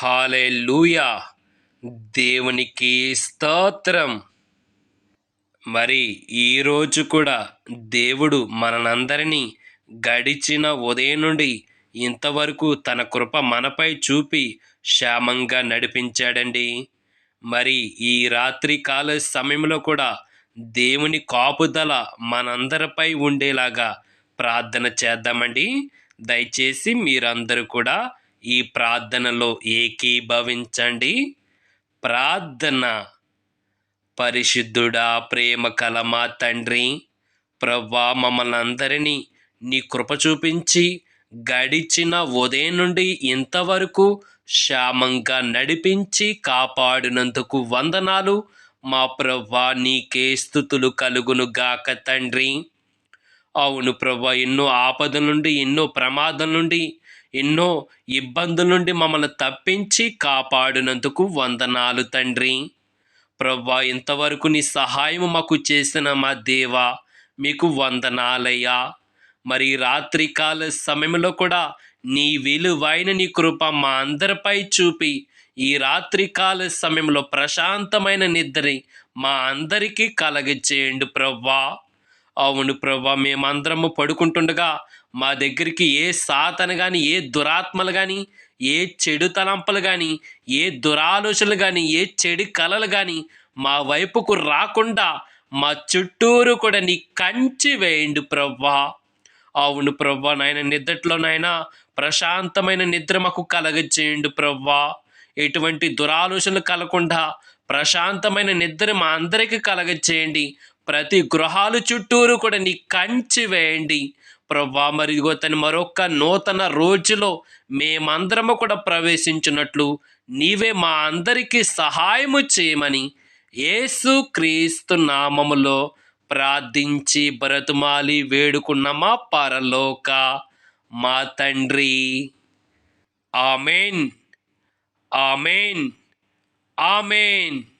Hallelujah దేవునికి స్తోత్రం. మరి ఈరోజు కూడా దేవుడు మనందరినీ గడిచిన ఉదయం నుండి ఇంతవరకు తన కృప మనపై చూపి క్షేమంగా నడిపించాడండి. మరి ఈ రాత్రి కాల సమయంలో కూడా దేవుని కాపుదల మనందరిపై ఉండేలాగా ప్రార్థన చేద్దామండి. దయచేసి మీరందరూ కూడా ఈ ప్రార్థనలో ఏకీభవించండి. ప్రార్థన పరిశుద్ధుడా ప్రేమ కల మా తండ్రి ప్రవ్వా మమ్మల్ని అందరినీ నీ కృప చూపించి గడిచిన ఉదయం నుండి ఇంతవరకు క్షామంగా నడిపించి కాపాడినందుకు వందనాలు. మా ప్రవ్వా నీకే స్థుతులు కలుగును గాక తండ్రి. అవును ప్రభా ఎన్నో ఆపద నుండి ఎన్నో ప్రమాదం నుండి ఎన్నో ఇబ్బందుల నుండి మమ్మల్ని తప్పించి కాపాడినందుకు వందనాలు తండ్రి. ప్రభా ఇంతవరకు నీ సహాయం మాకు చేసిన మా దేవా మీకు వందనాలయ్యా. మరి రాత్రికాల సమయంలో కూడా నీ విలువైన నీ కృప మా అందరిపై చూపి ఈ రాత్రికాల సమయంలో ప్రశాంతమైన నిద్రని మా అందరికీ కలగచేయండి ప్రవ్వా. అవును ప్రభా మేమందరము పడుకుంటుండగా మా దగ్గరికి ఏ సాతన కానీ ఏ దురాత్మలు కానీ ఏ చెడు తలంపలు కానీ ఏ దురాలోచనలు కానీ ఏ చెడు కలలు కానీ మా వైపుకు రాకుండా మా చుట్టూరు కూడా నీ కంచి వేయండి ప్రవ్వా అవును ప్రవ్వా నాయన నిద్రలో నాయన ప్రశాంతమైన నిద్ర మాకు కలగజేయండి ప్రవ్వా ఎటువంటి దురాలోచనలు కలగకుండా ప్రశాంతమైన నిద్ర మా అందరికీ కలగజేయండి. ప్రతి గృహాలు చుట్టూరు కూడా నీ కంచి వేయండి. ప్రభా మరి ఇదిగో తను మరొక నూతన రోజులో మేమందరము కూడా ప్రవేశించినట్లు నీవే మా అందరికీ సహాయము చేయమని యేసు క్రీస్తు నామములో ప్రార్థించి బ్రతుమాలి వేడుకున్న మా పరలోక మా తండ్రి. ఆమెన్. ఆమెన్. ఆమెన్.